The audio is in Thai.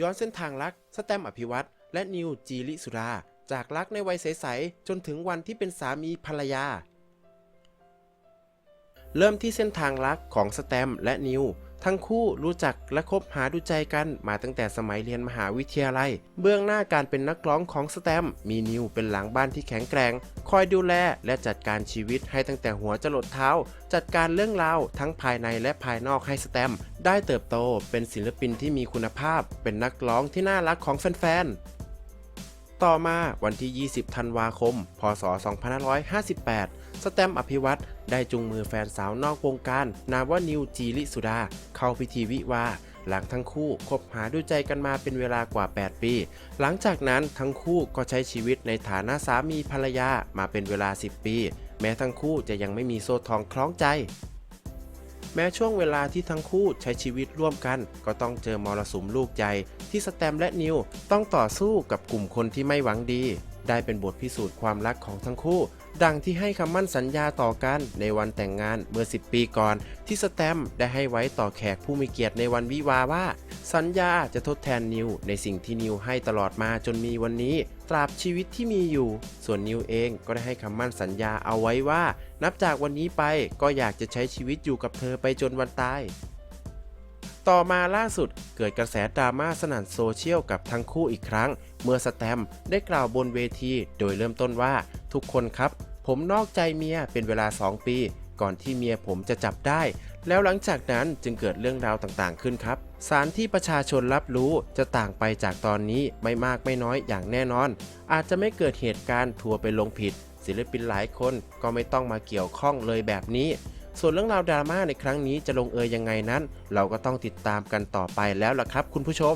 ย้อนเส้นทางรักสแตมอภิวัตรและนิวจีริสุรา จากรักในวัยใสๆจนถึงวันที่เป็นสามีภรรยา เริ่มที่เส้นทางรักของสแตมและนิว ทั้งคู่รู้จักและคบหาดูใจกันมาตั้งแต่สมัยเรียนมหาวิทยาลัย เบื้องหน้าการเป็นนักร้องของสแตมมีนิวเป็นหลังบ้านที่แข็งแกร่งคอยดูแลและจัดการชีวิตให้ตั้งแต่หัวจรดเท้า จัดการเรื่องราวทั้งภายในและภายนอกให้สแตมได้เติบโตเป็นศิลปินที่มีคุณภาพ เป็นนักร้องที่น่ารักของแฟนๆ ต่อมาวันที่ 20 ธันวาคม พศ 2558 สแตมอภิวัตรได้จุงมือแฟนสาวนอกวงการ นามว่านิวจีริสุดา เข้าพิธีวิวาห์หลังทั้งคู่คบหาดูใจกันมาเป็นเวลากว่า 8 ปี หลังจากนั้นทั้งคู่ก็ใช้ชีวิตในฐานะสามีภรรยามาเป็นเวลา 10 ปี แม้ทั้งคู่จะยังไม่มีโซ่ทองคล้องใจ แม้ช่วงเวลาที่ทั้งคู่ใช้ชีวิตร่วมกัน ก็ต้องเจอมรสุมลูกใจที่สแตมและนิวต้องต่อสู้กับกลุ่มคนที่ไม่หวังดี ได้เป็นบทพิสูจน์ความรักของทั้งคู่ ดังที่ให้คำมั่นสัญญาต่อกันในวันแต่งงานเมื่อ 10 ปีก่อน ที่สแตมได้ให้ไว้ต่อแขกผู้มีเกียรติในวันวิวาว่า สัญญาจะทดแทนนิวในสิ่งที่นิวให้ตลอดมาจนมีวันนี้ ตราบชีวิตที่มีอยู่ ส่วนนิวเองก็ได้ให้คำมั่นสัญญาเอาไว้ว่า นับจากวันนี้ไปก็อยากจะใช้ชีวิตอยู่กับเธอไปจนวันตาย ต่อมาล่าสุดเกิดกระแสดราม่าสนั่นโซเชียลกับทั้งคู่อีกครั้ง เมื่อสแตมได้กล่าวบนเวที โดยเริ่มต้นว่า ทุกคนครับ ผมนอกใจเมียเป็นเวลา 2 ปี ก่อนที่เมียผมจะจับได้ แล้วหลังจากนั้นจึงเกิดเรื่องราวต่างๆขึ้นครับ สารที่ประชาชนรับรู้จะต่างไปจากตอนนี้ไม่มากไม่น้อยอย่างแน่นอน อาจจะไม่เกิดเหตุการณ์ทัวร์ไปลงผิด ศิลปินหลายคนก็ไม่ต้องมาเกี่ยวข้องเลยแบบนี้ส่วนเรื่องราวดราม่าในครั้งนี้จะลงเอยยังไงนั้น เราก็ต้องติดตามกันต่อไปแล้วล่ะครับ คุณผู้ชม